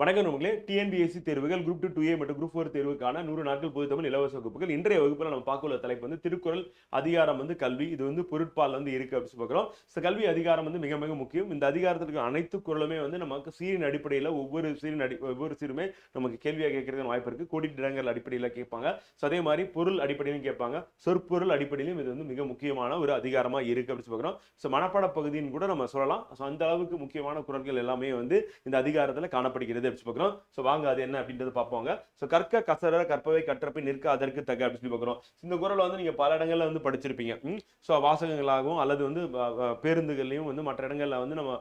வணக்கம் நம்மளே டிஎன்பிஎஸ்சி தேர்வுகள் குரூப் டூ டூ ஏ மற்றும் குரூப் ஃபோர் தேர்வுக்கான நூறு நாட்கள் பொது தமிழ் இலவச வகுப்புகள். இன்றைய வகுப்பில் நம்ம பார்க்க உள்ள தலைப்பு வந்து திருக்குறள் அதிகாரம் வந்து கல்வி. இது வந்து பொருட்பால் வந்து இருக்கு அப்படின்னு பார்க்குறோம். ஸோ கல்வி அதிகாரம் வந்து மிக மிக முக்கியம். இந்த அதிகாரத்திற்கு அனைத்து குரலுமே வந்து நமக்கு சீரின் அடிப்படையில் ஒவ்வொரு சீரின் அடி ஒவ்வொரு சீருமே நமக்கு கேள்வியாக கேட்கறதுக்கு வாய்ப்பு இருக்கு. கோடிடங்கள் அடிப்படையில் கேட்பாங்க. ஸோ அதே மாதிரி பொருள் அடிப்படையிலும் கேட்பாங்க. சொற்பொருள் அடிப்படையிலும் இது வந்து மிக முக்கியமான ஒரு அதிகாரமாக இருக்கு அப்படின்னு பார்க்குறோம். ஸோ மனப்பாட பகுதின்னு கூட நம்ம சொல்லலாம். ஸோ அந்த அளவுக்கு முக்கியமான குரல்கள் எல்லாமே வந்து இந்த அதிகாரத்தில் காணப்படுகிறது. அப்படின்னு பார்க்குறோம். ஸோ வாங்க அது என்ன அப்படின்றது பார்ப்போங்க. ஸோ கற்க கசர கற்பவை கற்றப்பை நிற்க அதற்கு தக அப்படின்னு சொல்லி பார்க்குறோம். இந்த குரலை வந்து நீங்கள் பல இடங்களில் வந்து படிச்சிருப்பீங்க. ஸோ வாசகங்களாகவும் அல்லது வந்து பேருந்துகள்லையும் வந்து மற்ற இடங்களில் வந்து நம்ம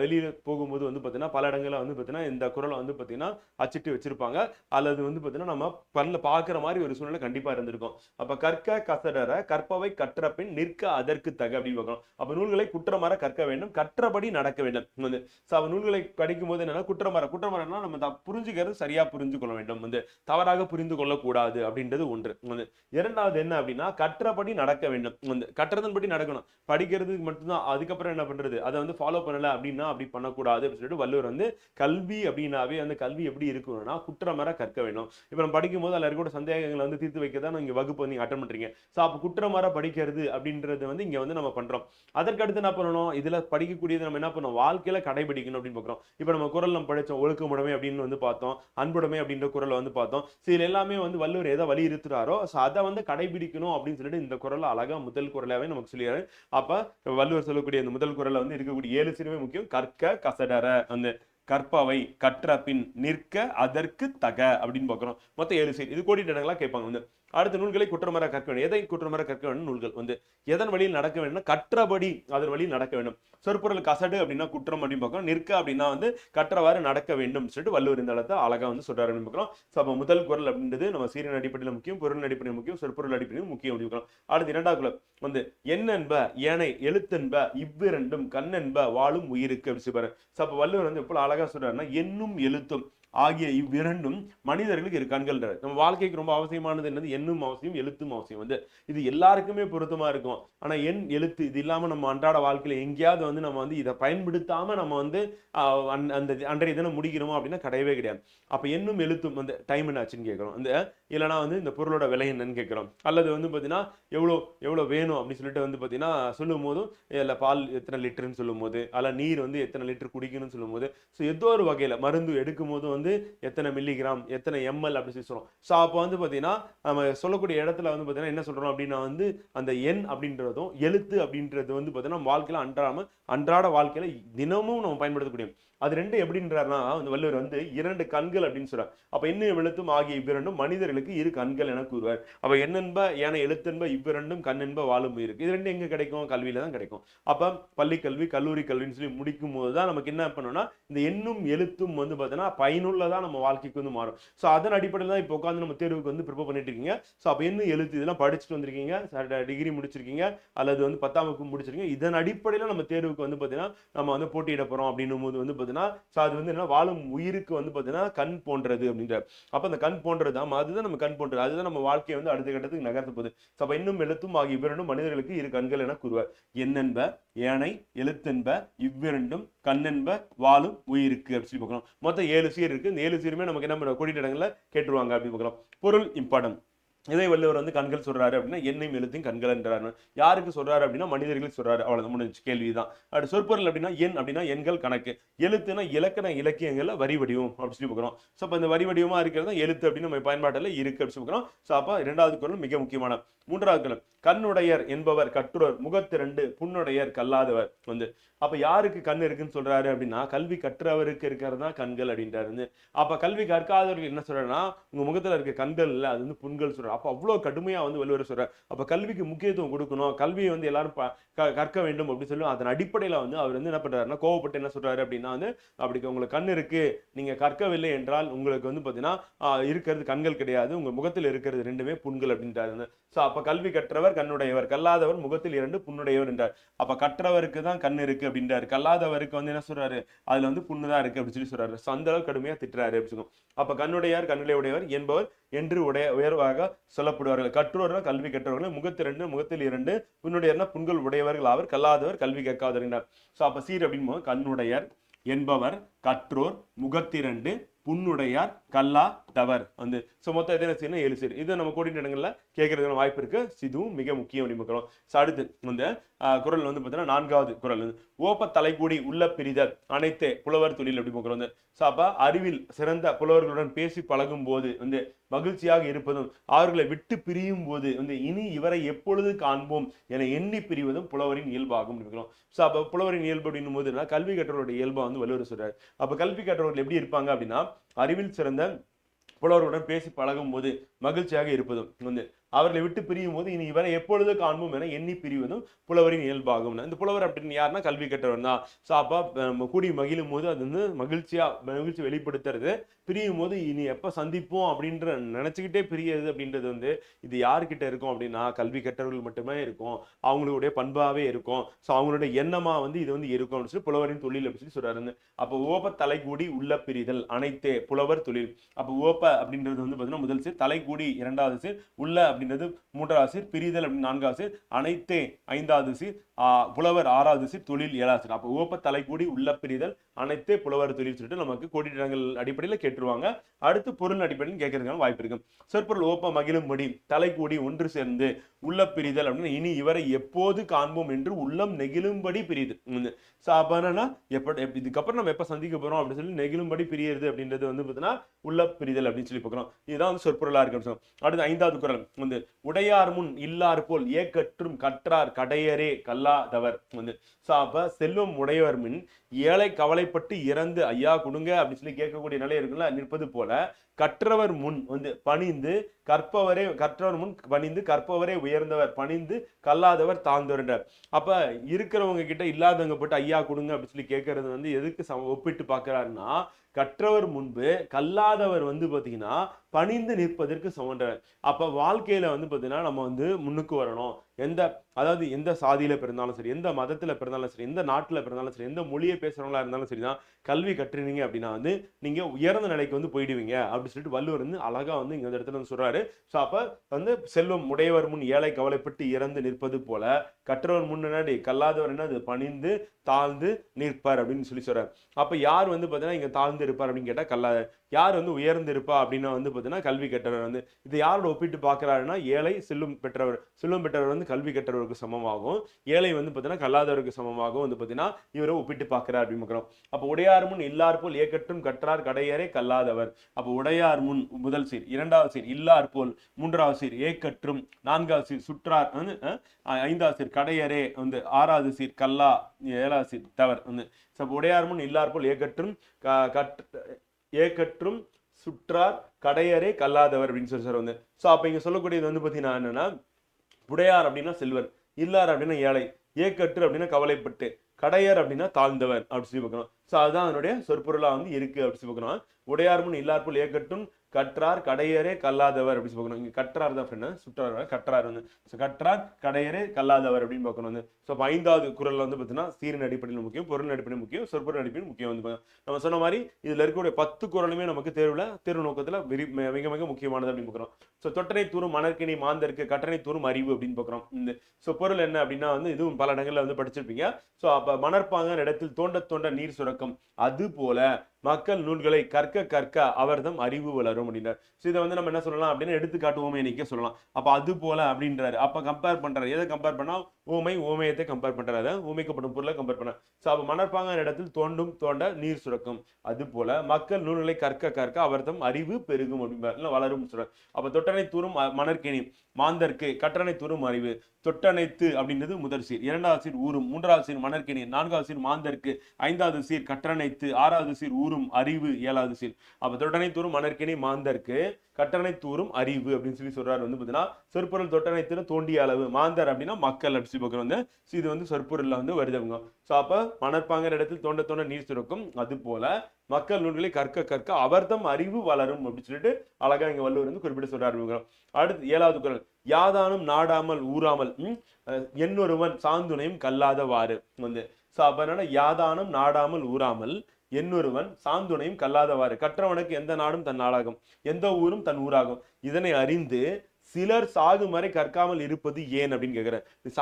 வெளியில் போகும்போது வந்து பார்த்தீங்கன்னா பல இடங்களில் வந்து பார்த்தீங்கன்னா இந்த குரலை வந்து பார்த்தீங்கன்னா அச்சிட்டு வச்சிருப்பாங்க. அல்லது வந்து பார்த்தீங்கன்னா நம்ம பல்ல பார்க்குற மாதிரி ஒரு சூழ்நிலை கண்டிப்பாக இருந்திருக்கும். அப்போ கற்க கசடர கற்பவை கற்ற பின் நிற்க அதற்கு தக அப்படின்னு பார்க்கணும் அப்போ நூல்களை குற்றமற கற்க வேண்டும் கற்றபடி நடக்க வேண்டும். வந்து ஸோ அவ நூல்களை படிக்கும் போது என்னன்னா குற்றமர குற்றமரம்னா நம்ம த- புரிஞ்சுக்கிறது சரியா புரிஞ்சு கொள்ள வேண்டும். வந்து தவறாக புரிந்து கொள்ளக்கூடாது அப்படின்றது ஒன்று. வந்து இரண்டாவது என்ன அப்படின்னா கற்றபடி நடக்க வேண்டும். வந்து கற்றதன்படி நடக்கணும். படிக்கிறதுக்கு மட்டும்தான் அதுக்கப்புறம் என்ன பண்றது? அதை வந்து ஃபாலோ பண்ணல அப்படின்னா அப்படி பண்ணக்கூடாது அப்படின்னு சொல்லிட்டு வள்ளுவர் வந்து கல்வி அப்படின்னாவே அந்த கல்வி எப்படி இருக்கணும்னா குற்றமற கற்க வேண்டும். இப்போ நம்ம படிக்கும் போது அதில் கூட சந்தேகங்களை வந்து தீர்த்து வைக்க தான் நீங்க வகுப்பு வந்து அட்டன் பண்றீங்க. ஸோ அப்போ குற்றமர படிக்கிறது அப்படின்றது வந்து இங்க வந்து நம்ம பண்றோம். அதற்கு அடுத்து என்ன பண்ணணும்? இதுல படிக்கக்கூடியது நம்ம என்ன பண்ணணும்? வாழ்க்கையில கடைபிடிக்கணும் அப்படின்னு பார்க்குறோம். இப்போ நம்ம குரல் நம்ம படிச்சோம் ஒழுக்கமுடைமை அப்படின்னு வந்து பார்த்தோம். அன்புடைமை அப்படின்ற குரலை வந்து பார்த்தோம். இதில் எல்லாமே வந்து வள்ளுவர் எதை வலியுறுத்துறாரோ ஸோ அதை வந்து கடைபிடிக்கணும் அப்படின்னு சொல்லிட்டு இந்த குரலை அழகா முதல் குரலாகவே நமக்கு சொல்லிடுறாரு. அப்ப வள்ளுவர் சொல்லக்கூடிய இந்த முதல் குரலில் வந்து இருக்கக்கூடிய ஏழு சிறுமை முக்கியம். கற்க கசடர அந்த கற்பவை கற்ற பின் நிற்க அதற்கு தக அப்படின்னு பார்க்குறோம். மொத்தம் ஏழு சீர் இது கோடிட்ட இடங்களா கேட்பாங்க. வந்து அடுத்த நூல்களை குற்றமர கற்க வேண்டும். எதை குற்றமர கற்க வேண்டும்? நூல்கள். வந்து எதன் வழியில் நடக்க வேண்டும் கற்றபடி அதன் வழியில் நடக்க வேண்டும். சொற்பொருள் கசடு அப்படின்னா குற்றம் அப்படின்னு பார்க்கலாம் நிற்க அப்படின்னா வந்து கற்றவாறு நடக்க வேண்டும் சொல்லிட்டு வள்ளுவர் இந்த இடத்த அழகா வந்து சொல்றாரு அப்படின்னு பார்க்கலாம். ஸோ அப்போ முதல் குரல் அப்படின்றது நம்ம சீரியன் அடிப்படையில் முக்கியம் பொருள் அடிப்படையில் முக்கியம் சொற்பொருள் அடிப்படையில் முக்கியம் அப்படின்னு பார்க்கலாம். அடுத்து இரண்டாவது குரல். வந்து என்னென்ப ஏனை எழுத்தென்ப இவ்விரண்டும் கண்ணென்ப வாழும் உயிருக்கு அப்படின்னு சொல்லுவாரு ஸோ அப்போ வள்ளுவர் வந்து எப்போ அழகா சொல்றாருன்னா என்னும் எழுத்தும் ஆகிய இவ்விரண்டும் மனிதர்களுக்கு இரு நம்ம வாழ்க்கைக்கு ரொம்ப அவசியமானது என்னது? எண்ணும் அவசியம் எழுத்தும் அவசியம். வந்து இது எல்லாருக்குமே பொருத்தமா இருக்கும். ஆனா எண் எழுத்து இது இல்லாம நம்ம அன்றாட வாழ்க்கையில எங்கேயாவது வந்து நம்ம வந்து இதை பயன்படுத்தாம நம்ம வந்து அந்த- அன்றைய தினம் முடிக்கிறோமோ அப்படின்னா கிடையவே கிடையாது. அப்ப எண்ணும் எழுத்தும் வந்து டைம் என்ன ஆச்சுன்னு கேட்கறோம். அந்த இல்லைனா வந்து இந்த பொருளோட விலை என்னன்னு கேட்கறோம். அல்லது வந்து பாத்தீங்கன்னா எவ்வளோ எவ்வளோ வேணும் அப்படின்னு சொல்லிட்டு வந்து பாத்தீங்கன்னா சொல்லும் போதும் இல்லை பால் எத்தனை லிட்டர்னு சொல்லும் போது அல்ல நீர் வந்து எத்தனை லிட்டர் குடிக்கணும்னு சொல்லும் போது ஸோ ஏதோ ஒரு வகையில மருந்து எடுக்கும் போது வந்து எத்தனை மில்லிகிராம் எத்தனை எம்எல் அப்படின்னு சொல்லி சொல்றோம். ஸோ அப்போ வந்து பாத்தீங்கன்னா நம்ம சொல்லக்கூடிய இடத்துல வந்து பாத்தீங்கன்னா என்ன சொல்றோம் அப்படின்னா வந்து அந்த எண் அப்படின்றதும் எழுத்து அப்படின்றது வந்து பாத்தீங்கன்னா வாழ்க்கையில் வாழ்க்கையில அன்றாம அன்றாட வாழ்க்கையில தினமும் நம்ம பயன்படுத்தக்கூடிய அது ரெண்டு எப்படின்றாருன்னா அந்த வள்ளுவர் வந்து இரண்டு கண்கள் அப்படின்னு சொல்றார். அப்ப என்ன எழுத்தும் ஆகிய இவ்விரண்டும் மனிதர்களுக்கு இரு கண்கள் என கூறுவார். அப்ப என்னென்ப ஏன எழுத்தென்ப இவ்விரண்டும் கண்ணென்ப வாழும் இருக்கு இது ரெண்டு எங்க கிடைக்கும்? கல்வியில தான் கிடைக்கும். அப்ப பள்ளி கல்வி கல்லூரி கல்வின்னு சொல்லி முடிக்கும் போது தான் நமக்கு என்ன பண்ணணும்னா இந்த எண்ணும் எழுத்தும் வந்து பார்த்தீங்கன்னா பயனுள்ளதா நம்ம வாழ்க்கைக்கு வந்து மாறும். ஸோ அதன் அடிப்படையில் தான் இப்போ உட்காந்து நம்ம தேர்வுக்கு வந்து ப்ரிப்பேர் பண்ணிட்டு இருக்கீங்க. ஸோ அப்போ என்ன எழுத்து இதெல்லாம் படிச்சுட்டு வந்திருக்கீங்க? டிகிரி முடிச்சிருக்கீங்க? அல்லது வந்து பத்தாம் வகுப்பு முடிச்சிருக்கீங்க? இதன் அடிப்படையில் நம்ம தேர்வுக்கு வந்து பார்த்தீங்கன்னா நம்ம வந்து போட்டியிட போகிறோம் அப்படின்னும் போது வந்து பார்த்தீங்கன்னா ஸோ அது வந்து என்ன வாழும் உயிருக்கு வந்து பார்த்தீங்கன்னா கண் போன்றது அப்படின்ற. அப்போ அந்த கண் போன்றது ஆமா அதுதான் நம்ம கண் போன்றது. அதுதான் நம்ம வாழ்க்கையை வந்து அடுத்த கட்டத்துக்கு நகர்த்த போகுது. ஸோ அப்போ இன்னும் எழுத்தும் ஆகிய இவ்விரண்டும் மனிதர்களுக்கு இரு கண்கள் என கூறுவார். என்னென்ப ஏனை எழுத்தென்ப இவ்விரண்டும் கண்ணென்ப வாழும் உயிருக்கு அப்படின்னு சொல்லி பார்க்கணும். மொத்தம் ஏழு சீர் இருக்கு. இந்த ஏழு சீருமே நமக்கு என்ன பண்ணுவோம் கோடிட்ட இடங்கள்ல கேட்டுருவாங்க அப்படின்னு பார்க்கலாம் பொருள் இம்பார்ட்டன்ட் இதை வள்ளுவர் வந்து கண்கள் சொல்றாரு அப்படின்னா என்னையும் எழுத்தையும் கண்கள் என்றார் யாருக்கு சொல்றாரு அப்படின்னா மனிதர்கள் சொல்றாரு. அவ்வளவு முடிஞ்சு. கேள்விதான். அப்படி சொற்பொருள் அப்படின்னா எண் அப்படின்னா எண்கள் கணக்கு. எழுத்துனா இலக்கண இலக்கியங்கள்ல வரி வடிவம் அப்படின்னு சொல்லி பார்க்குறோம். ஸோ அப்போ இந்த வரி வடிவமா இருக்கிறது தான் எழுத்து அப்படின்னு நம்ம பயன்பாட்டில் இருக்கு அப்படின்னு சொல்லி பார்க்குறோம். ஸோ அப்போ இரண்டாவது குரல் மிக முக்கியமான. மூன்றாவது குரல் கண்ணுடையர் என்பவர் கட்டுரோர் முகத்திரண்டு புண்ணுடையர் கல்லாதவர் வந்து. அப்ப யாருக்கு கண் இருக்குன்னு சொல்றாரு அப்படின்னா கல்வி கற்றவருக்கு இருக்கிறது தான் கண்கள் அப்படின்றாரு அப்போ அப்ப கல்வி கற்காதவர்கள் என்ன சொல்றாருன்னா உங்க முகத்துல இருக்க கண்கள் இல்லை அது வந்து புண்கள் சொல்றாரு அப்போ அவ்வளோ கடுமையாக வந்து வள்ளுவர் சொல்கிறார் அப்போ கல்விக்கு முக்கியத்துவம் கொடுக்கணும். கல்வியை வந்து எல்லாரும் ப- க- கற்க வேண்டும் அப்படின்னு சொல்லி அதன் அடிப்படையில் வந்து அவர் வந்து என்ன பண்ணுறாருன்னா கோவப்பட்டு என்ன சொல்கிறாரு அப்படின்னா வந்து அப்படி உங்களுக்கு கண் இருக்குது நீங்கள் கற்கவில்லை என்றால் உங்களுக்கு வந்து பார்த்தீங்கன்னா இருக்கிறது கண்கள் கிடையாது உங்கள் முகத்தில் இருக்கிறது ரெண்டுமே புண்கள் அப்படின்றாரு ஸோ அப்போ கல்வி கற்றவர் கண்ணுடையவர் கல்லாதவர் முகத்தில் இரண்டு புண்ணுடையவர் என்றார். அப்போ கற்றவருக்கு தான் கண் இருக்கு அப்படின்றாரு. கல்லாதவருக்கு வந்து என்ன சொல்றாரு? அதுல வந்து புண்ணு தான் இருக்கு அப்படின்னு சொல்லி சொல்றாரு. ஸோ அந்த அளவுக்கு கடுமையாக திட்டுறாரு அப்படின்னு சொல்லுவோம். அப்போ கண்ணுடையார் கண்ணுடைய உடையவர் என்பவர் என்று உடைய உயர்வாக சொல்லப்படுவார்கள். கற்றோர்கள் கல்வி கற்றவர்கள் முகத்தில் ரெண்டு முகத்தில் இரண்டு புண்ணுடையர்னா புண்கள் உடையவர்கள் அவர் கல்லாதவர் கல்வி கற்காதவர் ஸோ அப்ப சீர் அப்படின்போது கண்ணுடையர் என்பவர் கற்றோர் முகத்திரண்டு புண்ணுடையார் கல்லா தவர். வந்து ஸோ மொத்தம் எத்தனை செய்யணும் ஏழு சீர் இதை நம்ம கோடிட்ட இடங்களில் கேட்கறதுக்கான வாய்ப்பு இருக்கு. இதுவும் மிக முக்கியம் அப்படின்னு பார்க்கிறோம். ஸோ அடுத்து வந்து குரல் குறள் வந்து பார்த்தீங்கன்னா நான்காவது குறள் வந்து ஓப்ப தலைக்கூடி உள்ள பிரிதல் அனைத்து புலவர் தொழில் அப்படி பார்க்குறோம். வந்து ஸோ அப்போ அறிவில் சிறந்த புலவர்களுடன் பேசி பழகும் போது வந்து மகிழ்ச்சியாக இருப்பதும் அவர்களை விட்டு பிரியும் போது வந்து இனி இவரை எப்பொழுது காண்போம் என எண்ணி பிரிவதும் புலவரின் இயல்பாகும் இருக்கிறோம் ஸோ அப்போ புலவரின் இயல்பு அப்படின்னும் போது கல்வி கற்றவர்களுடைய இயல்பை வந்து வலுவர் சொல்றாரு. அப்போ கல்வி கற்றவர்கள் எப்படி இருப்பாங்க அப்படின்னா அறிவில் சிறந்த புலவர்களுடன் பேசி பழகும் போது மகிழ்ச்சியாக இருப்பதும் வந்து அவர்களை விட்டு பிரியும் போது இனி இவரை எப்பொழுது காண்போம் என எண்ணி பிரிவதும் புலவரின் இயல்பாகும். இந்த புலவர் அப்படின்னு யாருன்னா கல்வி கற்றவர் தான். ஸோ அப்போ நம்ம கூடி மகிழும் போது அது வந்து மகிழ்ச்சியாக மகிழ்ச்சி வெளிப்படுத்துறது. பிரியும் போது இனி எப்போ சந்திப்போம் அப்படின்ற நினச்சிக்கிட்டே பிரியது அப்படின்றது வந்து இது யார்கிட்ட இருக்கும் அப்படின்னா கல்வி கற்றவர்கள் மட்டுமே இருக்கும். அவங்களுடைய பண்பாகவே இருக்கும். ஸோ அவங்களுடைய எண்ணமாக வந்து இது வந்து இருக்கும் அப்படின்னு சொல்லி புலவரின் தொழில் அப்படின்னு சொல்லி சொல்கிறாரு அப்போ ஓப்ப தலைக்கூடி உள்ள பிரிதல் அனைத்தே புலவர் தொழில். அப்போ ஓப்ப அப்படின்றது வந்து பார்த்தீங்கன்னா முதல் சீர் தலைக்கூடி இரண்டாவது சீர் உள்ள அப்படின்றது மூன்றாவது சீர் பிரிதல் அப்படின்னு நான்காவது சீர் அனைத்தே ஐந்தாவது சீர் புலவர் ஆறாவது சீர் தொழில் ஏழாவது சீர் அப்போ ஓப்ப தலைக்கூடி உள்ள பிரிதல் அனைத்தே புலவர் தொழில் சொல்லிட்டு நமக்கு கோடிட்டங்கள் அடிப்படையில் கேட்டுருவாங்க. அடுத்து பொருள் அடிப்படையில் கேட்கறதுக்கான வாய்ப்பு இருக்கும் சொற்பொருள் ஓப்ப மகிழும்படி தலைக்கூடி ஒன்று சேர்ந்து உள்ள பிரிதல் அப்படின்னு இனி இவரை எப்போது காண்போம் என்று உள்ளம் நெகிழும்படி பிரியுது. ஸோ அப்போ எப்ப இதுக்கப்புறம் நம்ம எப்போ சந்திக்க போகிறோம் அப்படின்னு சொல்லி நெகிழும்படி பிரியறது அப்படின்றது வந்து பார்த்தீங்கன்னா உள்ள பிரிதல் அப்படின்னு சொல்லி பார்க்குறோம் இதுதான் வந்து சொற்பொருளாக இருக்கு அப்படின்னு அடுத்து ஐந்தாவது குரல். வந்து உடையார் முன் இல்லார் போல் ஏக்கற்றும் கற்றார் கடையரே கல்லா இல்லாதவர் வந்து. ஸோ அப்போ செல்வம் உடையவர் மின் ஏழை கவலைப்பட்டு இறந்து ஐயா கொடுங்க அப்படின்னு சொல்லி கேட்கக்கூடிய நிலை இருக்குல்ல நிற்பது போல கற்றவர் முன் வந்து பணிந்து கற்பவரே கற்றவர் முன் பணிந்து கற்பவரே உயர்ந்தவர் பணிந்து கல்லாதவர் தாழ்ந்தவர் அப்போ இருக்கிறவங்க கிட்ட இல்லாதவங்க போட்டு ஐயா கொடுங்க அப்படின்னு சொல்லி கேட்கறது வந்து எதுக்கு சம ஒப்பிட்டு பார்க்கறாருன்னா கற்றவர் முன்பு கல்லாதவர் வந்து பார்த்தீங்கன்னா பணிந்து நிற்பதற்கு சமன்றவர். அப்போ வாழ்க்கையில் வந்து பார்த்தீங்கன்னா நம்ம வந்து முன்னுக்கு வரணும். எந்த அதாவது எந்த சாதியில் பிறந்தாலும் சரி எந்த மதத்தில் பிறந்தாலும் சரி எந்த நாட்டில் பிறந்தாலும் சரி எந்த மொழியை பேசுறவங்களா இருந்தாலும் சரி தான் கல்வி கற்றுனீங்க அப்படின்னா வந்து நீங்கள் உயர்ந்த நிலைக்கு வந்து போயிடுவீங்க அப்படின்னு சொல்லிட்டு வள்ளுவர் வந்து அழகாக வந்து இங்கே இடத்துல வந்து சொல்கிறாரு ஸோ அப்போ வந்து செல்வம் உடையவர் முன் ஏழை கவலைப்பட்டு இறந்து நிற்பது போல கற்றவர் முன்னாடி கல்லாதவர் என்ன அது பணிந்து தாழ்ந்து நிற்பார் அப்படின்னு சொல்லி சொல்கிறார் அப்போ யார் வந்து பார்த்தீங்கன்னா இங்கே தாழ்ந்து இருப்பார் அப்படின்னு கேட்டால் கல்லாத யார் வந்து உயர்ந்து இருப்பா அப்படின்னா வந்து பார்த்தீங்கன்னா கல்வி கற்றவர் வந்து இது யாரோட ஒப்பிட்டு பார்க்குறாருன்னா ஏழை செல்லும் பெற்றவர் செல்லும் பெற்றவர் வந்து கல்வி கற்றவருக்கு சமமாகும். ஏழை வந்து பார்த்தீங்கன்னா கல்லாதவருக்கு சமமாகவும் வந்து பார்த்தீங்கன்னா இவரை ஒப்பிட்டு பார்க்கிறார் அப்படின்னு பார்க்குறோம். அப்போ உடையார் முன் இல்லார் போல் ஏக்கற்றும் கற்றார் கடையரே கல்லாதவர். அப்போ உடையார் முன் முதல் சீர் இரண்டாவது சீர் இல்லார் போல் மூன்றாவது சீர் ஏக்கற்றும் நான்காவது சீர் சுற்றார் வந்து ஐந்தாவது சீர் கடையரே வந்து ஆறாவது சீர் கல்லா ஏழாவது சீர் தவர் வந்து. உடையார் முன் இல்லார் போல் ஏக்கற்றும் க- கட் ஏக்கற்றும் சுற்றார் கடையரே கல்லாதவர் அப்படின்னு சொல்லி சார் வந்து. ஸோ அப்போ இங்கே சொல்லக்கூடியது வந்து பார்த்தீங்கன்னா என்னன்னா உடையார் அப்படின்னா செல்வர் இல்லார் அப்படின்னா ஏழை ஏக்கற்று அப்படின்னா கவலைப்பட்டு கடையர் அப்படின்னா தாழ்ந்தவர் அப்படி சொல்லி பார்க்கணும். ஸோ அதுதான் அதனுடைய சொற்பொருளாக வந்து இருக்கு அப்படி சொல்லி பார்க்கணும். உடையார் முன் இல்லார் போல் ஏக்கட்டும் கற்றார் கடையரே கல்லாதவர் அப்படின்னு பார்க்கணும். இங்க கற்றார் தான் ஃப்ரெண்ட் சுற்றார் கற்றார் வந்து. ஸோ கற்றார் கடையரே கல்லாதவர் அப்படின்னு பார்க்கணும் வந்து. ஸோ அப்போ ஐந்தாவது குரல்ல வந்து பார்த்தீங்கன்னா சீரின் அடிப்படையில் முக்கியம் பொருள் அடிப்படையில் முக்கியம் சொற்பொருள் அடிப்படையில் முக்கியம் வந்து நம்ம சொன்ன மாதிரி இதுல இருக்கக்கூடிய பத்து குரலுமே நமக்கு தேர்வுல தேர்வு நோக்கத்துல வெரி மிக மிக முக்கியமானது அப்படின்னு பார்க்குறோம் ஸோ தொட்டனை தூரும் மணற்கினி மாந்தருக்கு கட்டணை தூரும் அறிவு அப்படின்னு பார்க்குறோம் இந்த ஸோ பொருள் என்ன அப்படின்னா வந்து இதுவும் பல இடங்களில் வந்து படிச்சிருப்பீங்க. ஸோ அப்போ மணற்பாங்கன் இடத்தில் தோண்ட தோண்ட நீர் சுரக்கும். அது போல மக்கள் நூல்களை கற்க கற்க அவர்தம் அறிவு வளரும் அப்படின்றார். ஸோ இதை வந்து நம்ம என்ன சொல்லலாம் அப்படின்னா எடுத்துக்காட்டு ஓமையனிக்க சொல்லலாம். அப்போ அது போல அப்படின்றாரு. அப்போ கம்பேர் பண்ணுறாரு எதை கம்பேர் பண்ணால் ஓமை ஓமையத்தை கம்பேர் பண்ணுறாரு ஊமைக்கப்படும் பொருளை கம்பேர் பண்ண. ஸோ அப்போ மணற்பாங்க இடத்தில் தோண்டும் தோண்ட நீர் சுரக்கும். அது போல மக்கள் நூல்களை கற்க கற்க அவர்தம் அறிவு பெருகும் அப்படின்னு வளரும் சொல்கிறார் அப்போ தொட்டனை தூரும் அ- மணற்கேணி. மாந்தர்க்கு கற்றனை தூரும் அறிவு. தொட்டனைத்து அப்படின்றது முதல் சீர். இரண்டாவது சீர் ஊரும் மூன்றாவது சீர் மணற்கிணி நான்காவது சீர் மாந்தர்க்கு ஐந்தாவது சீர் கற்றணைத்து ஆறாவது சீர் ஊரும் அறிவு ஏழாவது சீர். அப்ப தொட்டனை மணற்கிணி மணற்கேணி மாந்தர்க்கு கட்டணை தூரும் அறிவு அப்படின்னு சொல்லி சொல்றாரு வந்து பார்த்தீங்கன்னா சொற்பொருள் தொட்டனைத்துன்னு தோண்டிய அளவு. மாந்தர் அப்படின்னா மக்கள் அப்படின்னு சொல்லி பார்க்குறோம் வந்து. So இது வந்து சொற்பொருள்ல வந்து வருதுங்க ஸோ அப்போ மணற்பாங்கிற இடத்தில் தோண்ட தோண்ட நீர் சுரக்கும். அது போல மக்கள் நூல்களை கற்க கற்க அவர்தம் அறிவு வளரும் அப்படின்னு சொல்லிட்டு அழகா இங்க வள்ளுவர் வந்து குறிப்பிட்டு சொல்றாரு அடுத்து ஏழாவது குரல். யாதானும் நாடாமல் ஊறாமல் என்னொருவன் சாந்துணையும் கல்லாதவாறு வந்து. ஸோ அப்போ என்னன்னா யாதானும் நாடாமல் ஊறாமல் என்னொருவன் சாந்துணையும் கல்லாதவாறு. கற்றவனுக்கு எந்த நாடும் தன் நாடாகும் எந்த ஊரும் தன் ஊராகும். இதனை அறிந்து சிலர் சாகும் வரை கற்காமல் இருப்பது ஏன் அப்படின்னு கேக்குறேன் நீ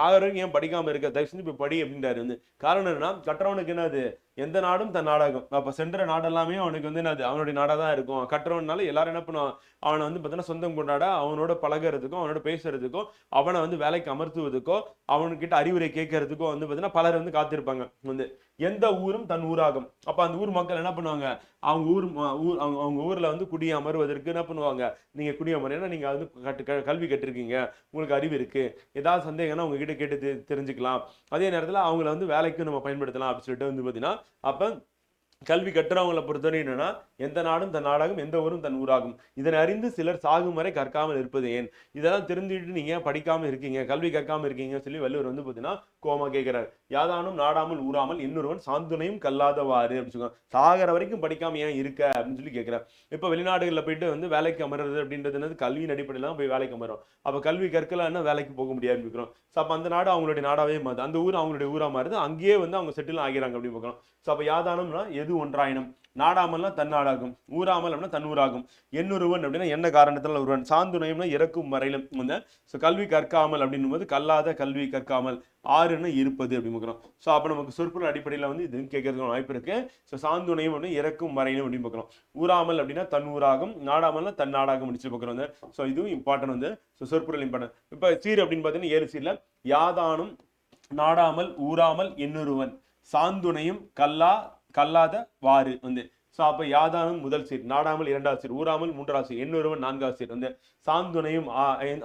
ஏன் படிக்காம இருக்க? தயவு செஞ்சு போய் படி அப்படின்றாரு வந்து. காரணம் என்னன்னா கற்றவனுக்கு என்னது? எந்த நாடும் தன் நாடாகும். அப்போ சென்ற நாடெல்லாமே அவனுக்கு வந்து என்னது? அவனுடைய நாடாக தான் இருக்கும் கட்டுறவனால எல்லாரும் என்ன பண்ணுவான்? அவனை வந்து பார்த்தீங்கன்னா சொந்தம் கொண்டாட அவனோட பழகுறதுக்கும் அவனோட பேசுறதுக்கும் அவனை வந்து வேலைக்கு அமர்த்துவதுக்கோ அவன்கிட்ட அறிவுரை கேட்கறதுக்கோ வந்து பார்த்தீங்கன்னா பலர் வந்து காத்திருப்பாங்க. வந்து எந்த ஊரும் தன் ஊராகும். அப்போ அந்த ஊர் மக்கள் என்ன பண்ணுவாங்க? அவங்க ஊர் ஊர் அவங்க அவங்க ஊரில் வந்து குடி அமர்வதற்கு என்ன பண்ணுவாங்க? நீங்கள் குடி அமர் ஏன்னா வந்து கட்டு க- கல்வி கட்டிருக்கீங்க உங்களுக்கு அறிவு இருக்குது ஏதாவது சந்தேகம்னா உங்ககிட்ட கேட்டு தெ- தெரிஞ்சுக்கலாம். அதே நேரத்தில் அவங்கள வந்து வேலைக்கு நம்ம பயன்படுத்தலாம் அப்படின்னு சொல்லிட்டு வந்து பார்த்தீங்கன்னா அப்போ கல்வி கற்றவங்களை பொறுத்தவரை என்னன்னா எந்த நாடும் தன் நாடாகும் எந்த ஊரும் தன் ஊராகும். இதனை அறிந்து சிலர் சாகும் வரை கற்காமல் இருப்பது ஏன்? இதெல்லாம் தெரிஞ்சுக்கிட்டு நீங்க படிக்காம இருக்கீங்க? கல்வி கற்காம இருக்கீங்கன்னு சொல்லி வள்ளுவர் வந்து பார்த்தீங்கன்னா கோமா கேட்கிறார். யாதானும் நாடாமல் ஊராமல் இன்னொருவன் சாந்துணையும் கல்லாதவாறு அப்படின்னு சொல்லுவாங்க. சாகிற வரைக்கும் படிக்காம ஏன் இருக்க? அப்படின்னு சொல்லி கேட்கிறார். இப்போ வெளிநாடுகளில் போயிட்டு வந்து வேலைக்கு அமர்றது அப்படின்றது என்னது? கல்வியின் அடிப்படையில் தான் போய் வேலைக்கு அமரும் அப்போ கல்வி கற்கலன்னா வேலைக்கு போக முடியாது இருக்கிறோம் ஸோ அப்போ அந்த நாடு அவங்களுடைய நாடாவே மாறுது. அந்த ஊர் அவங்களுடைய ஊரா மாறுது. அங்கேயே வந்து அவங்க செட்டில் ஆகிறாங்க அப்படின்னு பார்க்கலாம். ஸோ அப்போ யாதானம்னா எது ஒன்றாயினம். நாடாமல்னா தன்னாடாகும். ஊராமல் அப்படின்னா தன்னூராகும் எண்ணொருவன் அப்படின்னா என்ன காரணத்தால் ஒருவன்? சாந்துணையம்னா இறக்கும் வரையிலும். வந்து ஸோ கல்வி கற்காமல் அப்படின்னும் போது கல்லாத கல்வி கற்காமல் ஆறுன்னு இருப்பது அப்படின்னு பார்க்குறோம். ஸோ அப்போ நமக்கு சொற்பொருள் அடிப்படையில் வந்து இது கேட்கறதுக்கு வாய்ப்பு இருக்கு. ஸோ சாந்துணையும் அப்படின்னு இறக்கும் வரையிலும் அப்படின்னு பார்க்குறோம். ஊராமல் அப்படின்னா தன்னூராகும் நாடாமல்னா தன் முடிச்சு பார்க்குறோம். வந்து ஸோ இதுவும் இம்பார்ட்டன்ட் வந்து ஸோ சொற்பொருள் இம்பார்ட்டன்ட் இப்போ சீர் அப்படின்னு பார்த்தீங்கன்னா ஏழு சீரில் யாதானும் நாடாமல் ஊராமல் எண்ணொருவன் சாந்துணையும் கல்லா கல்லாத வாறு வந்து. ஸோ அப்போ யாதானும் முதல் சீர் நாடாமல் இரண்டாவது சீர் ஊராமல் மூன்றாவது சீர் எண்ணூறுவன் நான்காவது சீர் வந்து சாந்துணையும்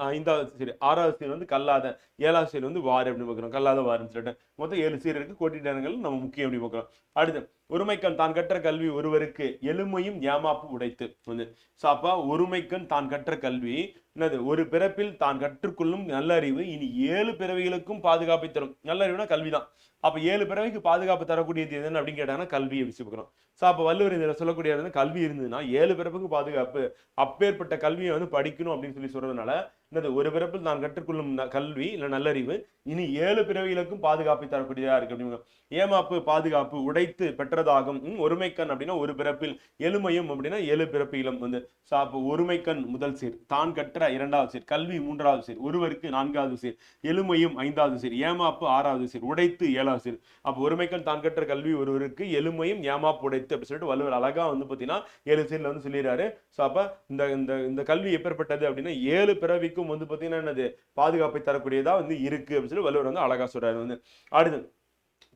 ஐந்தாவது சீர் ஆறாவது சீர் வந்து கல்லாத ஏழாவது சீர் வந்து வாறு அப்படின்னு பார்க்குறோம். கல்லாத வாருன்னு சொல்லிட்டு மொத்தம் ஏழு சீர் இருக்கு. கோட்டிடங்கள் நம்ம முக்கியம் அப்படி பார்க்குறோம். அடுத்து ஒருமைக்கண் தான் கற்ற கல்வி ஒருவருக்கு எளிமையும் ஏமாப்பு உடைத்து வந்து. ஸோ அப்போ ஒருமைக்கண் தான் கற்ற கல்வி என்னது? ஒரு பிறப்பில் தான் கற்றுக்கொள்ளும் நல்லறிவு இனி ஏழு பிறவிகளுக்கும் பாதுகாப்பை தரும். நல்லறிவுனா கல்விதான். அப்ப ஏழு பிறவைக்கு பாதுகாப்பு தரக்கூடியது எதுன்னு அப்படின்னு கேட்டாங்கன்னா கல்வியை வச்சு பார்க்குறோம் ஸோ அப்போ வள்ளுவர் இதில் சொல்லக்கூடிய வந்து கல்வி இருந்ததுன்னா ஏழு பிறப்புக்கு பாதுகாப்பு. அப்பேற்பட்ட கல்வியை வந்து படிக்கணும் அப்படின்னு சொல்லி சொல்றதுனால என்னது ஒரு பிறப்பில் நான் கற்றுக்கொள்ளும் கல்வி இல்லை நல்லறிவு இனி ஏழு பிறவிகளுக்கும் பாதுகாப்பை தரக்கூடியதாக இருக்கு அப்படின்னு ஏமாப்பு பாதுகாப்பு உடைத்து பெற்றதாகும். ஒருமைக்கண் அப்படின்னா ஒரு பிறப்பில் எளிமையும் அப்படின்னா ஏழு பிறப்பிலும் வந்து. ஸோ அப்போ ஒருமைக்கண் முதல் சீர் தான் கற்ற இரண்டாவது சீர் கல்வி மூன்றாவது சீர் ஒருவருக்கு நான்காவது சீர் எலுமையும் ஐந்தாவது சீர் ஏமாப்பு ஆறாவது சீர் உடைத்து ஏழாவது சீர். அப்போ ஒருமைக்கண் தான் கற்ற கல்வி ஒருவருக்கு எளிமையும் ஏமாப்பு உடைத்து அப்படி சொல்லிட்டு வள்ளுவர் அழகா வந்து பார்த்தீங்கன்னா ஏழு சீர்ல வந்து சொல்லிடுறாரு. ஸோ அப்போ இந்த இந்த இந்த கல்வி எப்பேற்பட்டது அப்படின்னா ஏழு பிறவிக்கும் வந்து பார்த்தீங்கன்னா என்னது? பாதுகாப்பை தரக்கூடியதா வந்து இருக்கு அப்படின்னு சொல்லி வள்ளுவர் வந்து அழகா சொல்கிறாரு வந்து. அடுத்து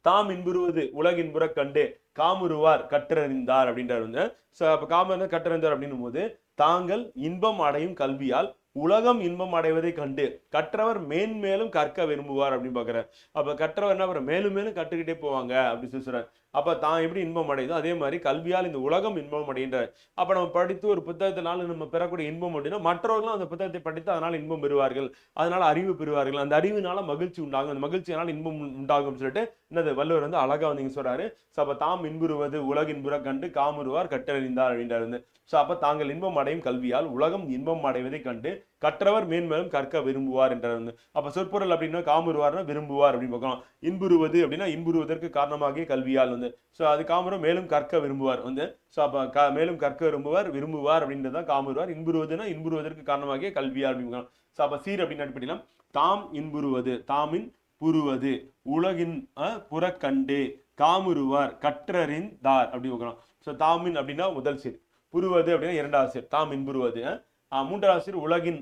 தாம் இன்புறுவது உலகின்புற கண்டு காமுருவார் கற்றறிந்தார் அப்படின்றார் வந்து. ஸோ அப்போ காமர் கற்றறிந்தார் அப்படின்னும் போது தாங்கள் இன்பம் அடையும் கல்வியால் உலகம் இன்பம் அடைவதை கண்டு கற்றவர் மேன்மேலும் கற்க விரும்புவார் அப்படின்னு பாக்குறாரு. அப்ப கற்றவர் என்ன மேலும் மேலும் கற்றுக்கிட்டே போவாங்க அப்படின்னு சொல்லி சொல்றாரு. அப்போ தான் எப்படி இன்பம் அடையுதோ அதே மாதிரி கல்வியால் இந்த உலகம் இன்பம் அடைகின்ற அப்போ நம்ம படித்து ஒரு புத்தகத்தினால நம்ம பெறக்கூடிய இன்பம் அப்படின்னா மற்றவர்களும் அந்த புத்தகத்தை படித்து அதனால் இன்பம் பெறுவார்கள். அதனால் அறிவு பெறுவார்கள். அந்த அறிவினால மகிழ்ச்சி உண்டாகும். அந்த மகிழ்ச்சியினால் இன்பம் உண்டாகும் சொல்லிட்டு என்னது வள்ளுவர் வந்து அழகாக வந்து சொல்கிறாரு ஸோ அப்போ தாம் இன்புறுவது உலகின்புற கண்டு காமுறுவார் கட்டறிந்தார் அப்படின்றார் ஸோ அப்போ தாங்கள் இன்பம் அடையும் கல்வியால் உலகம் இன்பம் அடைவதை கண்டு கற்றவர் மேன்மேலும் கற்க விரும்புவார் என்றார் வந்து அப்போ சொற்பொருள் அப்படின்னா காமுறுவார்னா விரும்புவார் அப்படின்னு பார்க்கலாம். இன்புறுவது அப்படின்னா இன்புறுவதற்கு காரணமாகிய கல்வியால் வந்து. ஸோ அது காமுறும் மேலும் கற்க விரும்புவார் வந்து. ஸோ அப்போ க மேலும் கற்க விரும்புவார் விரும்புவார் அப்படின்றது தான் காமுறுவார் இன்புறுவதுன்னா இன்புறுவதற்கு காரணமாகிய கல்வியார் அப்படின்னு பார்க்கலாம். ஸோ அப்போ சீர் அப்படின்னு அடிப்படையில் தாம் இன்புறுவது தாமின் புறுவது உலகின் புறக்கண்டு புறக்கண்டு காமுறுவார் கற்றறிந்தார் அப்படி பார்க்கலாம். ஸோ தாமின் அப்படின்னா முதல் சீர். புருவது அப்படின்னா இரண்டாவது சீர். தாம் இன்புறுவது மூன்றாவது சீர் உலகின்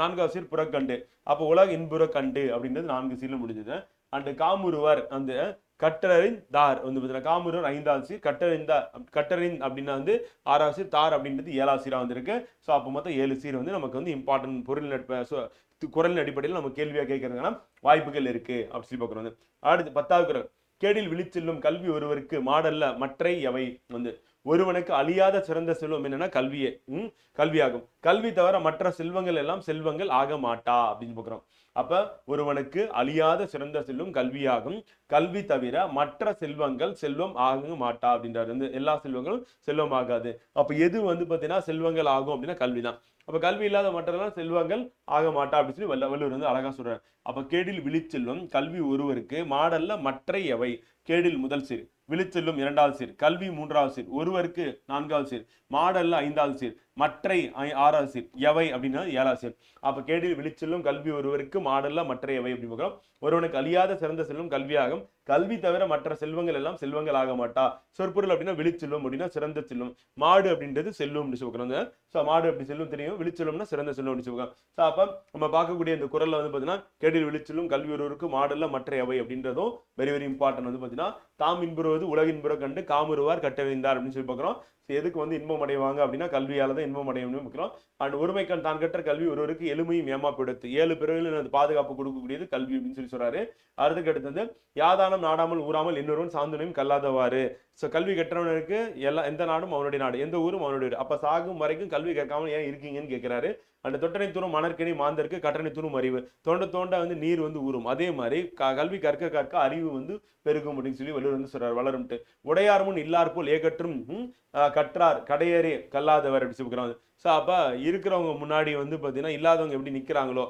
நான்காவது சீர் புறக்கண்டு. அப்போ உலக இன்புறக்கண்டு அப்படின்றது நான்கு சீரில் முடிஞ்சது. அண்டு காமுருவர் அந்த கட்டரின் தார் வந்து பார்த்தீங்கன்னா காமுருவர் ஐந்தாவது சீர் கட்டழின் தா கட்டரின் அப்படின்னா வந்து ஆறாவது சீர் தார் அப்படின்றது ஏழாவது சீராக வந்திருக்கு. ஸோ அப்போ மொத்தம் ஏழு சீர் வந்து நமக்கு வந்து இம்பார்ட்டன்ட் பொருள் நட்ப குரலின் அடிப்படையில் நம்ம கேள்வியாக கேட்கறதுக்கான வாய்ப்புகள் இருக்கு அப்படி சொல்லி பார்க்குறோம் வந்து. அடுத்து பத்தாவது குரல். கேடில் விழிச்செல்லும் கல்வி ஒருவருக்கு மாடல்ல மற்றை எவை? வந்து ஒருவனுக்கு அழியாத சிறந்த செல்வம் என்னன்னா கல்வியே. ம்? கல்வியாகும். கல்வி தவிர மற்ற செல்வங்கள் எல்லாம் செல்வங்கள் ஆக மாட்டா அப்படின்னு பார்க்குறோம். அப்ப ஒருவனுக்கு அழியாத சிறந்த செல்வம் கல்வியாகும். கல்வி தவிர மற்ற செல்வங்கள் செல்வம் ஆக மாட்டா அப்படின்றாரு. வந்து எல்லா செல்வங்களும் செல்வம் ஆகாது. அப்ப எது வந்து பார்த்தீங்கன்னா செல்வங்கள் ஆகும் அப்படின்னா கல்விதான். அப்ப கல்வி இல்லாத மற்றெல்லாம் செல்வங்கள் ஆக மாட்டா அப்படின்னு சொல்லி வல்ல வள்ளுவர் வந்து அழகா சொல்றாரு. அப்ப கேடில் விழிச்செல்வம் கல்வி ஒருவருக்கு மாடல்ல மற்ற எவை கேடில் முதல் சிறு. விழிச்செல்லும் இரண்டாவது சீர். கல்வி மூன்றாவது சீர். ஒருவருக்கு நான்காவது சீர். மாடல்ல ஐந்தாவது சீர். மற்றை ஐ- ஆறாவது சீர் எவை அப்படின்னா ஏழாவது சீர் அப்ப கேடில் விழிச்செல்லும் கல்வி ஒருவருக்கு மாடல்ல மற்ற எவை அப்படின்னு பார்க்கலாம் ஒருவனுக்கு அழியாத சிறந்த செல்வம் கல்வியாகும். கல்வி தவிர மற்ற செல்வங்கள் எல்லாம் செல்வங்கள் ஆக மாட்டா. சொற்பொருள் அப்படின்னா விழிச்செல்லும் அப்படின்னா சிறந்த செல்வம். மாடு அப்படின்றது செல்லும் அப்படின்னு சொல்லுவாங்க ஸோ மாடு அப்படி செல்லும் தெரியும். விழிச்செல்வம்னா சிறந்த செல்வம் அப்படின்னு சொல்லுவாங்க ஸோ அப்ப நம்ம பார்க்கக்கூடிய இந்த குரல்ல வந்து பார்த்தீங்கன்னா கேடில் விழிச்செல்லும் கல்வி ஒருவருக்கு மாடல்ல மற்ற எவை அப்படின்றதும் வெரி வெரி இம்பார்ட்டன்ட் வந்து பார்த்தீங்கன்னா தாம் இன்புறுவது உலகின்புற கண்டு காமுறுவார் கட்டவிழ்ந்தார் அப்படின்னு சொல்லி பார்க்குறோம். எதுக்கு வந்து இன்பம் அடைவாங்க அப்படின்னா கல்வியால் தான் இன்பம் அடையணும்னு முக்கியம் அண்ட் ஒருமைக்கண் தான் கற்ற கல்வி ஒருவருக்கு எளிமையும் ஏமாப்படுத்து ஏழு பிறவிலும் அது பாதுகாப்பு கொடுக்கக்கூடியது கல்வி அப்படின்னு சொல்லி சொல்றாரு. அதுக்கு அடுத்தது யாதானம் நாடாமல் ஊராமல் இன்னொருவன் சாந்துணையும் கல்லாதவாறு. ஸோ கல்வி கற்றவனுக்கு எல்லா எந்த நாடும் அவனுடைய நாடு எந்த ஊரும் அவனுடைய வீடு அப்ப சாகும் வரைக்கும் கல்வி கற்காமல் ஏன் இருக்கீங்கன்னு கேட்கிறாரு. அந்த தொட்டனை தூரம் மணற்கனி மாந்தருக்கு கட்டணை தூரும் அறிவு. தோண்ட தோண்ட வந்து நீர் வந்து ஊறும். அதே மாதிரி க- கல்வி கற்க கற்க அறிவு வந்து பெருகும் அப்படின்னு சொல்லி வள்ளுவர் வந்து சொல்றாரு வளரும்ட்டு. உடையார் முன் இல்லார் போல் ஏகற்றும் கற்றார். கடையேறி கல்லாதவர் அப்படி சொல்லிக்கிறாங்க ஸோ அப்போ இருக்கிறவங்க முன்னாடி வந்து பார்த்தீங்கன்னா இல்லாதவங்க எப்படி நிற்கிறாங்களோ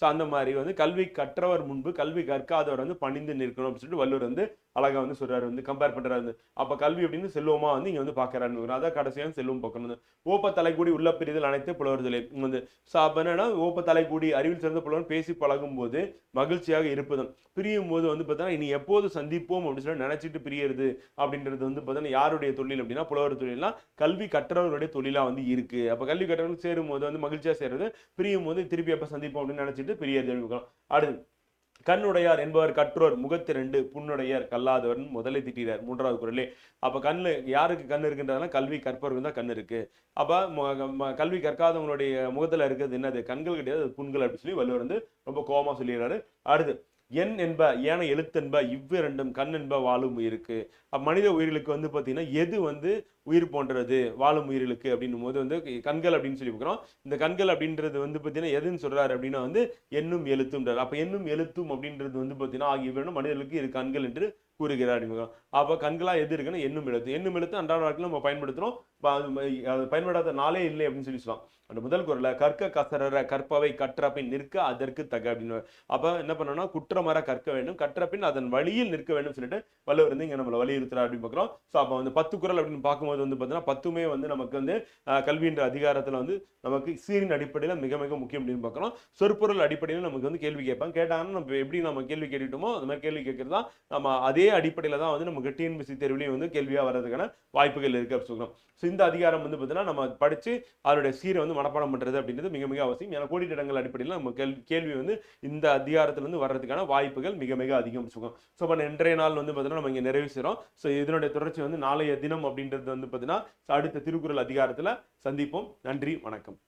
ஸோ அந்த மாதிரி வந்து கல்வி கற்றவர் முன்பு கல்வி கற்காதவர் வந்து பணிந்து நிற்கணும் அப்படின்னு சொல்லிட்டு வள்ளுவர் வந்து அழகா வந்து சொல்கிறாரு வந்து கம்பேர் பண்ணுறாரு வந்து அப்போ கல்வி அப்படின்னு செல்வமாக வந்து இங்கே வந்து பார்க்குறாருன்னு அதான் கடைசியாக செல்வம் பார்க்கணும். ஓப்ப தலைக்கூடி உள்ள பிரிதல் அனைத்து புலவர்களே. வந்து ஸோ அப்போ என்னன்னா ஓப்ப தலைக்கூடி அறிவில் சிறந்த புலவன் பேசி பழகும் போது மகிழ்ச்சியாக இருப்பதும். பிரியும் போது வந்து பார்த்தோன்னா இனி எப்போது சந்திப்போம் அப்படின்னு சொல்லி நினச்சிட்டு பிரியறது அப்படின்றது வந்து பார்த்தோன்னா யாருடைய தொழில் அப்படின்னா புலவர் தொழில்னா கல்வி கற்றவர்களுடைய தொழிலாக வந்து இருக்கு. அப்போ கல்வி கற்றவர்கள் சேரும் போது வந்து மகிழ்ச்சியாக சேர்றது பிரியும் போது திருப்பி எப்போ சந்திப்போம் அப்படின்னு நினைச்சிட்டு பிரியறது அடுத்து கண்ணுடையார் என்பவர் கற்றோர் முகத்திரண்டு புண்ணுடையார் கல்லாதவர் முதலை திட்டிறார் மூன்றாவது குரலே. அப்போ கண்ணு யாருக்கு கண் இருக்குன்றதுனா கல்வி கற்பவர்கள் தான் கண் இருக்கு. அப்போ ம- கல்வி கற்காதவங்களுடைய முகத்தில் இருக்கிறது என்னது? கண்கள் கிடையாது அது புண்கள் அப்படின்னு சொல்லி வள்ளுவர் வந்து ரொம்ப கோபமாக சொல்லிடுறாரு. அடுத்து எண் என்ப ஏன எழுத்தென்ப இவ்விரண்டும் கண் என்ப வாழும் உயிருக்கு. மனித உயிர்களுக்கு வந்து பார்த்தீங்கன்னா எது வந்து உயிர் போன்றது வாழும் உயிர்களுக்கு அப்படின்னும் போது வந்து கண்கள் அப்படின்னு சொல்லி பார்க்குறோம் இந்த கண்கள் அப்படின்றது வந்து பார்த்தீங்கன்னா எதுன்னு சொல்கிறாரு அப்படின்னா வந்து எண்ணும் எழுத்தும்ன்றார். அப்போ எண்ணும் எழுத்தும் அப்படின்றது வந்து பார்த்தீங்கன்னா ஆகிய இரண்டும் மனிதர்களுக்கு இரு கண்கள் என்று கூறுகிறார் அப்படின்னு அப்போ கண்களாக எது இருக்குன்னா எண்ணும் எழுத்து. எண்ணும் எழுத்து அன்றாட வாழ்க்கையில் நம்ம பயன்படுத்துகிறோம் அது பயன்படாத நாளே இல்லை அப்படின்னு சொல்லி சொல்லலாம். அந்த முதல் குரலை கற்க கசரற கற்பவை கற்ற பின் நிற்க அதற்கு தக அப்படின்னு. அப்ப என்ன பண்ணணும்னா குற்றமர கற்க வேண்டும் கற்ற பின் அதன் வழியில் நிற்க வேண்டும் சொல்லிட்டு வள்ளுவர் வந்து இங்க நம்மள வலியுறுத்துறா அப்படின்னு பார்க்குறோம். ஸோ அப்போ வந்து பத்து குரல் அப்படின்னு பார்க்கும்போது வந்து பார்த்தீங்கன்னா பத்துமே வந்து நமக்கு வந்து ஆஹ், கல்வின்ற அதிகாரத்துல வந்து நமக்கு சீரின் அடிப்படையில மிக மிக முக்கியம் அப்படின்னு பார்க்குறோம். சொற்பொருள் அடிப்படையில் நமக்கு வந்து கேள்வி கேட்பாங்க. கேட்டாங்கன்னா நம்ம எப்படி நம்ம கேள்வி கேட்டுட்டோமோ அந்த மாதிரி கேள்வி கேட்கறது தான் நம்ம அதே அடிப்படையில தான் வந்து நமக்கு டிஎன்பிசி தேர்வுலையும் வந்து கேள்வியா வர்றதுக்கான வாய்ப்புகள் இருக்கு அப்படின்னு சொல்றோம். ஸோ இந்த அதிகாரம் வந்து பார்த்தீங்கன்னா நம்ம படித்து அதனுடைய சீரை வந்து மனப்பாடம் பண்ணுறது அப்படின்றது மிக மிக அவசியம். ஏன்னா கோடிட்டங்கள் அடிப்படையில் நம்ம கேள்வி கேள்வி வந்து இந்த அதிகாரத்தில் வந்து வர்றதுக்கான வாய்ப்புகள் மிக மிக அதிகம் சுகம். ஸோ இப்போ இன்றைய நாள் வந்து பார்த்தீங்கன்னா நம்ம இங்கே நிறைவு செய்கிறோம் ஸோ இதனுடைய தொடர்ச்சி வந்து நாளைய தினம் அப்படின்றது வந்து பார்த்தீங்கன்னா அடுத்த திருக்குறள் அதிகாரத்தில் சந்திப்போம். நன்றி வணக்கம்.